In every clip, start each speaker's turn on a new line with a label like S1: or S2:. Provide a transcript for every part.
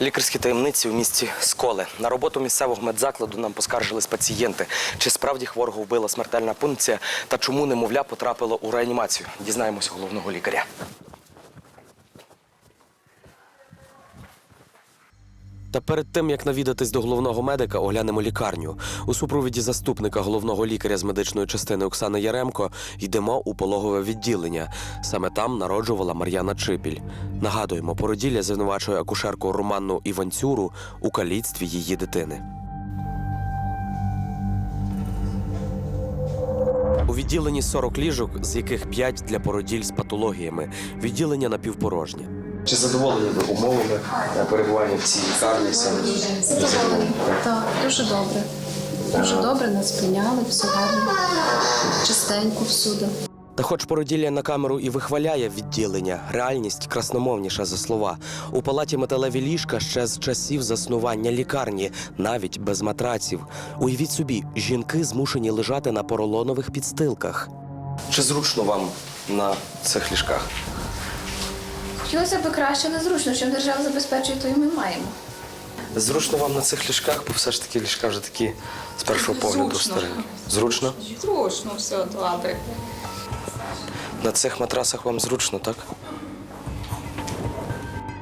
S1: Лікарські таємниці у місті Сколе. На роботу місцевого медзакладу нам поскаржились пацієнти. Чи справді хворого вбила смертельна пункція та чому немовля потрапило у реанімацію? Дізнаємося головного лікаря. Та перед тим як навідатись до головного медика, оглянемо лікарню. У супровіді заступника головного лікаря з медичної частини Оксани Яремко йдемо у пологове відділення. Саме там народжувала Мар'яна Чипіль. Нагадуємо, породілля звинувачує акушерку Романну Іванцюру у каліцтві її дитини. У відділенні 40 ліжок, з яких 5 для породіль з патологіями. Відділення напівпорожнє. Чи задоволені ви умовами перебування в цій лікарні?
S2: Задоволені. Так, дуже добре. Дуже добре нас прийняли, все гарно. Чистенько всюди.
S1: Та хоч породілля на камеру і вихваляє відділення, реальність красномовніша за слова. У палаті металеві ліжка ще з часів заснування лікарні, навіть без матраців. Уявіть собі, жінки змушені лежати на поролонових підстилках. Чи зручно вам на цих ліжках?
S2: Хотілося б краще, але зручно, чим держава забезпечує, то і ми маємо.
S1: Зручно вам на цих ліжках, бо все ж таки ліжка вже такі з першого погляду
S3: Зручно.
S1: старі. Зручно?
S3: Зручно, все добре.
S1: На цих матрасах вам зручно, так?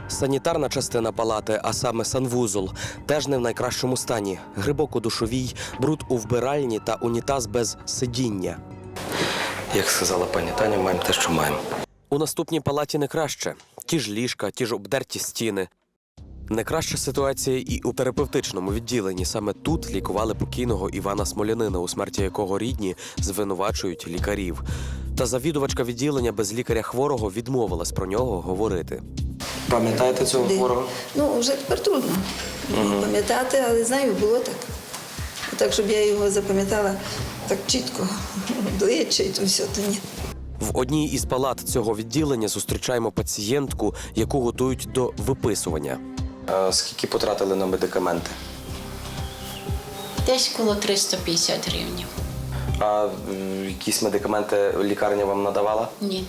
S1: Санітарна частина палати, а саме санвузол, теж не в найкращому стані. Грибок у душовій, бруд у вбиральні та унітаз без сидіння. Як сказала пані Таня, маємо те, що маємо. У наступній палаті не краще. Ті ж ліжка, ті ж обдерті стіни. Не краща ситуація і у терапевтичному відділенні. Саме тут лікували покійного Івана Смолянина, у смерті якого рідні звинувачують лікарів. Та завідувачка відділення без лікаря хворого відмовилась про нього говорити. Пам'ятаєте цього
S4: Де? Ну, вже тепер трудно пам'ятати, але знаю, було так. Так, щоб я його запам'ятала так чітко, обличчя і то все, то ні.
S1: В одній із палат цього відділення зустрічаємо пацієнтку, яку готують до виписування. скільки потратили на медикаменти?
S5: Десь коло 350 гривень.
S1: А якісь медикаменти лікарня вам надавала?
S5: Ні.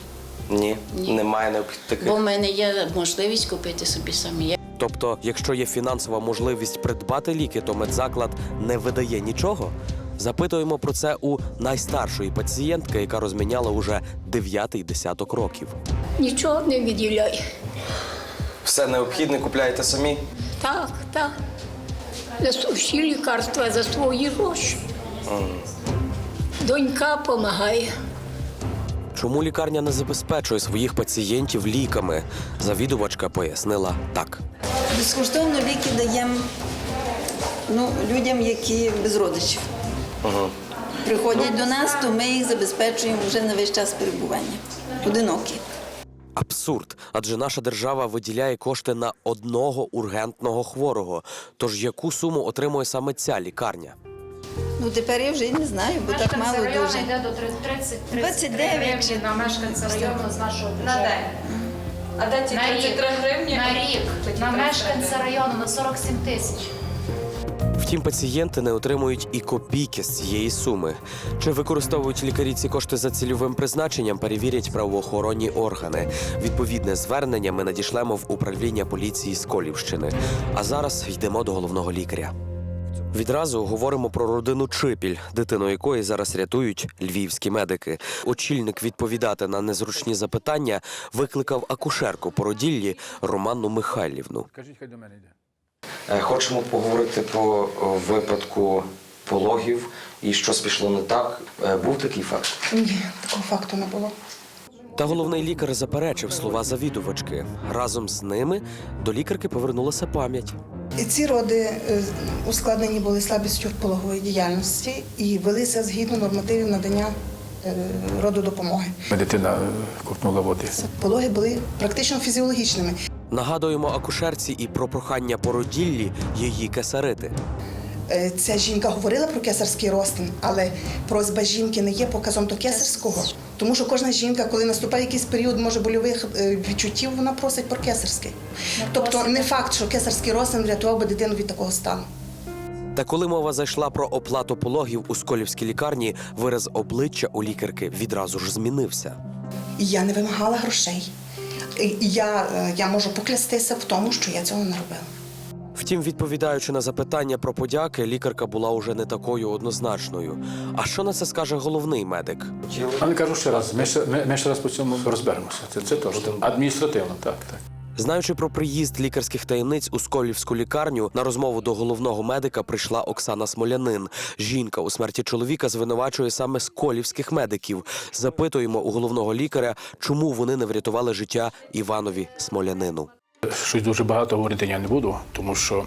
S1: Ні,
S5: Ні.
S1: немає необхідних.
S5: Бо в мене є можливість купити собі самі.
S1: Тобто, якщо є фінансова можливість придбати ліки, то медзаклад не видає нічого. Запитуємо про це у найстаршої пацієнтки, яка розміняла уже дев'ятий десяток років.
S6: Нічого не виділяй.
S1: Все необхідне купляєте самі?
S6: Так, так. За всі лікарства за свої гроші. Донька допомагає.
S1: Чому лікарня не забезпечує своїх пацієнтів ліками? Завідувачка пояснила так.
S4: Безкоштовно ліки даємо ну, людям, які без родичів. Приходять до нас, то ми їх забезпечуємо вже на весь час перебування. Одинокі.
S1: Абсурд, адже наша держава виділяє кошти на одного ургентного хворого. Тож яку суму отримує саме ця лікарня?
S4: Ну тепер я вже й не знаю, бо так мало дуже.
S2: йде до 30
S4: 29 чи-
S2: на мешканця району з нашого
S3: На день. А де ті
S2: На рік.
S3: 33 гривні?
S2: На рік. На мешканця району на 47 тисяч.
S1: Втім, пацієнти не отримують і копійки з цієї суми. Чи використовують лікарі ці кошти за цільовим призначенням, перевірять правоохоронні органи. Відповідне звернення ми надішлемо в управління поліції з Колівщини. А зараз йдемо до головного лікаря. Відразу говоримо про родину Чипіль, дитину якої зараз рятують львівські медики. Очільник відповідати на незручні запитання викликав акушерку породіллі Романну Михайлівну.
S7: Кажіть, хай до мене йде.
S1: Е, Хочемо поговорити про випадку пологів і щось пішло не так. Е, Був такий факт.
S8: Ні, такого факту не було.
S1: Та головний лікар заперечив слова завідувачки. Разом з ними до лікарки повернулася пам'ять.
S8: І ці роди е, ускладнені були слабістю пологової діяльності і велися згідно нормативів надання е, роду допомоги.
S7: Дитина е, ковтнула води.
S8: Пологи були практично фізіологічними.
S1: Нагадуємо акушерці і про прохання породіллі її кесарити.
S8: Е, Ця жінка говорила про кесарський розтин, але просьба жінки не є показом до кесарського. Тому що кожна жінка, коли наступає якийсь період може больових е, відчуттів, вона просить про кесарський. Тобто не факт, що кесарський розтин врятував би дитину від такого стану.
S1: Та коли мова зайшла про оплату пологів у сколівській лікарні, вираз обличчя у лікарки відразу ж змінився.
S8: Я не вимагала грошей. І Я, е, я можу поклястися в тому, що я цього не робила.
S1: Втім, відповідаючи на запитання про подяки, лікарка була уже не такою однозначною. А що на це скаже головний медик?
S7: Але кажу ще раз, ми ще, ми, ми ще раз по цьому розберемося. Це, це теж Адміністративно, так, так.
S1: Знаючи про приїзд лікарських таємниць у Сколівську лікарню, на розмову до головного медика прийшла Оксана Смолянин. Жінка у смерті чоловіка звинувачує саме сколівських медиків. Запитуємо у головного лікаря, чому вони не врятували життя Іванові Смолянину.
S7: Щось дуже багато говорити я не буду, тому що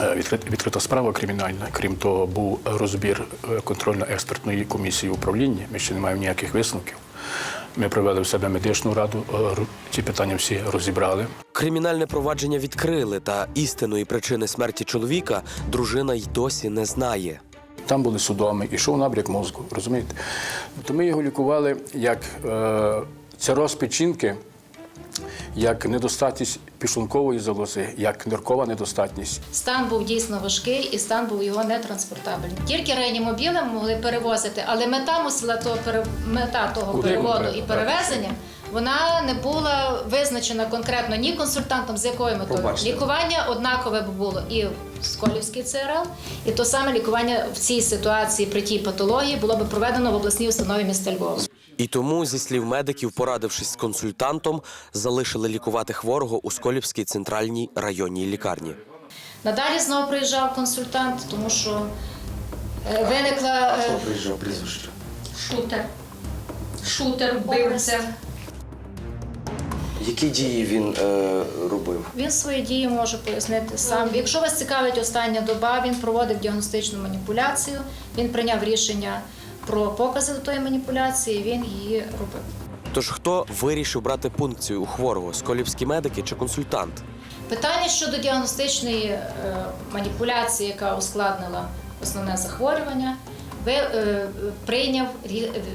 S7: е, відкрита справа кримінальна. Крім того, був розбір е, контрольно-експертної комісії управління. Ми ще не маємо ніяких висновків. Ми провели в себе медичну раду, е, ці питання всі розібрали.
S1: Кримінальне провадження відкрили, та істинної причини смерті чоловіка дружина й досі не знає.
S7: Там були судоми, ішов набряк мозку, розумієте? То ми його лікували як е, цироз печінки, як недостатність пішлункової залози, як ниркова недостатність.
S9: Стан був дійсно важкий і стан був його нетранспортабельний. Тільки реанімобілем могли перевозити, але мета мусила того мета того
S7: Куди
S9: переводу і перевезення. Вона не була визначена конкретно ні консультантом, з якою метою.
S1: Пробачте.
S9: Лікування однакове б було і в Сколівській ЦРЛ, і то саме лікування в цій ситуації при тій патології було б проведено в обласній установі міста Львова.
S1: І тому, зі слів медиків, порадившись з консультантом, залишили лікувати хворого у Сколівській центральній районній лікарні.
S9: Надалі знову приїжджав консультант, тому що е, виникла е,
S1: приїжджав прізвище?
S6: Шутер. Шутер вбивця.
S1: Які дії він е, робив?
S9: Він свої дії може пояснити сам. Якщо вас цікавить остання доба, він проводив діагностичну маніпуляцію. Він прийняв рішення про покази до тої маніпуляції. Він її робив.
S1: Тож хто вирішив брати пункцію у хворого? Сколівські медики чи консультант?
S9: Питання щодо діагностичної е, маніпуляції, яка ускладнила основне захворювання, прийняв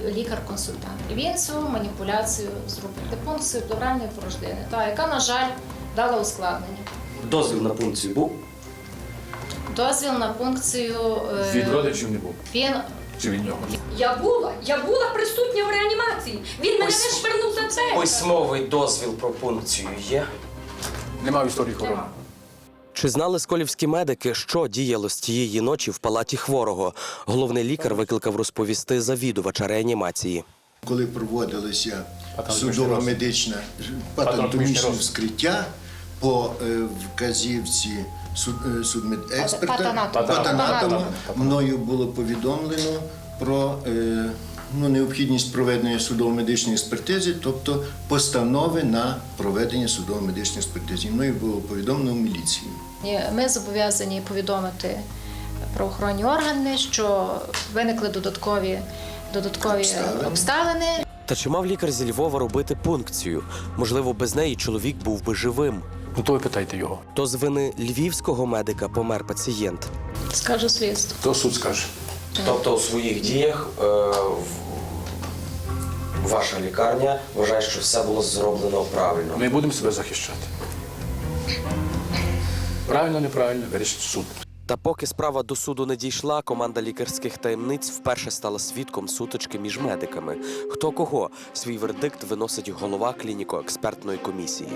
S9: лікар-консультант. Він цю маніпуляцію зробив. Депункцію плуральної порожнини, та яка, на жаль, дала ускладнення.
S1: Дозвіл на пункцію був?
S9: Дозвіл на пункцію е,
S7: Від родичів не був.
S9: він
S7: Чи від нього?
S6: Я була, я була присутня в реанімації. Він мене
S1: Ось-
S6: не швирнув за це.
S1: Письмовий дозвіл про пункцію є.
S7: Немає історії хвороби.
S1: Чи знали сколівські медики, що діяло з тієї ночі в палаті хворого? Головний лікар викликав розповісти завідувача реанімації.
S10: Коли проводилося судово-медичне
S7: Патанатомічний
S10: патанатомічне вскриття по е, вказівці е, судмедексперта
S9: Патанатома.
S10: мною було повідомлено про е, ну, необхідність проведення судово-медичної експертизи, тобто постанови на проведення судово-медичної експертизи. Мною було повідомлено в міліції.
S9: Ми зобов'язані повідомити правоохоронні органи, що виникли додаткові, додаткові
S10: Обставини.
S9: обставини.
S1: Та чи мав лікар зі Львова робити пункцію? Можливо, без неї чоловік був би живим.
S7: Ну то ви питайте його.
S1: То з вини львівського медика помер пацієнт.
S9: Скажу слідство.
S7: То суд скаже.
S1: Тобто у своїх діях е, ваша лікарня вважає, що все було зроблено правильно.
S7: Ми будемо себе захищати. Правильно, неправильно, вирішить суд.
S1: Та поки справа до суду не дійшла, команда лікарських таємниць вперше стала свідком сутички між медиками. Хто кого свій вердикт виносить голова клініко-експертної комісії.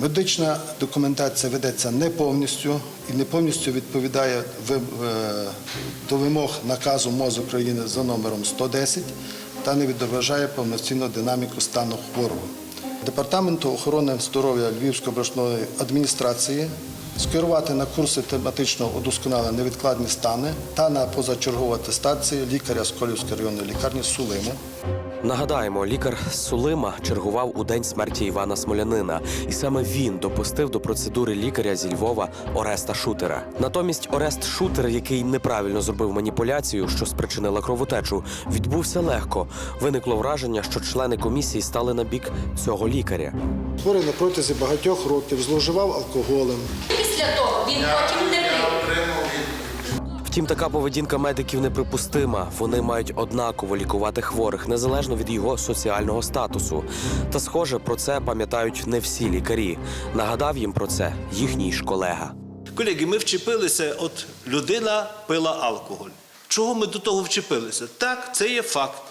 S11: Медична документація ведеться не повністю і не повністю відповідає е, до вимог наказу МОЗ України за номером 110 та не відображає повноцінну динаміку стану хворого. Департаменту охорони здоров'я Львівської обласної адміністрації скерувати на курси тематичного удосконалення невідкладні стани та на позачергову атестацію лікаря Сколівської районної лікарні Сулиму.
S1: Нагадаємо, лікар Сулима чергував у день смерті Івана Смолянина, і саме він допустив до процедури лікаря зі Львова Ореста Шутера. Натомість Орест Шутер, який неправильно зробив маніпуляцію, що спричинила кровотечу, відбувся легко. Виникло враження, що члени комісії стали на бік цього лікаря.
S11: Хворий на протязі багатьох років зловживав алкоголем,
S6: Після того він потім не пив.
S1: Втім, така поведінка медиків неприпустима. Вони мають однаково лікувати хворих незалежно від його соціального статусу. Та, схоже, про це пам'ятають не всі лікарі. Нагадав їм про це їхній ж колега.
S12: Колеги, ми вчепилися, от людина пила алкоголь. Чого ми до того вчепилися? Так, це є факт.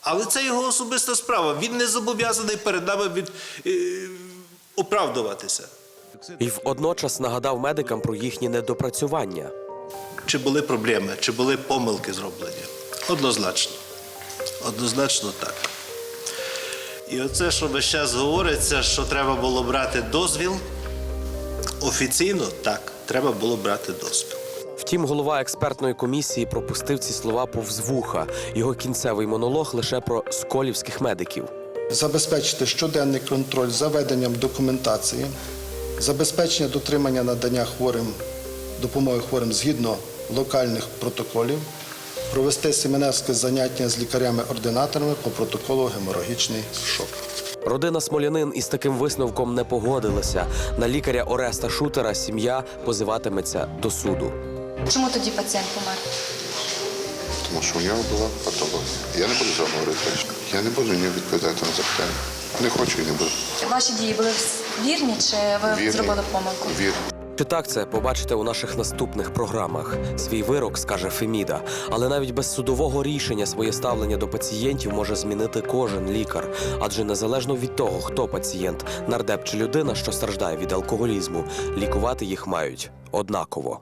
S12: Але це його особиста справа. Він не зобов'язаний перед нами від, е, оправдуватися.
S1: І водночас нагадав медикам про їхні недопрацювання.
S12: Чи були проблеми, чи були помилки зроблені? Однозначно. Однозначно так. І оце, що весь час говориться, що треба було брати дозвіл, офіційно так, треба було брати дозвіл.
S1: Втім, голова експертної комісії пропустив ці слова повз вуха. Його кінцевий монолог лише про сколівських медиків.
S11: Забезпечити щоденний контроль за веденням документації, забезпечення дотримання надання хворим допомоги хворим згідно локальних протоколів, провести семінарське заняття з лікарями-ординаторами по протоколу геморагічний шок.
S1: Родина Смолянин із таким висновком не погодилася. На лікаря Ореста Шутера сім'я позиватиметься до суду.
S3: Чому тоді пацієнт помер?
S13: Тому що у нього була патологія. Я не буду з вами говорити. Я не буду ні відповідати на запитання. Не хочу і не буду.
S3: Ваші дії були вірні чи ви
S13: Вірний.
S3: зробили помилку?
S13: Вір.
S1: Чи так це побачите у наших наступних програмах? Свій вирок скаже Феміда, але навіть без судового рішення своє ставлення до пацієнтів може змінити кожен лікар, адже незалежно від того, хто пацієнт, нардеп чи людина, що страждає від алкоголізму, лікувати їх мають однаково.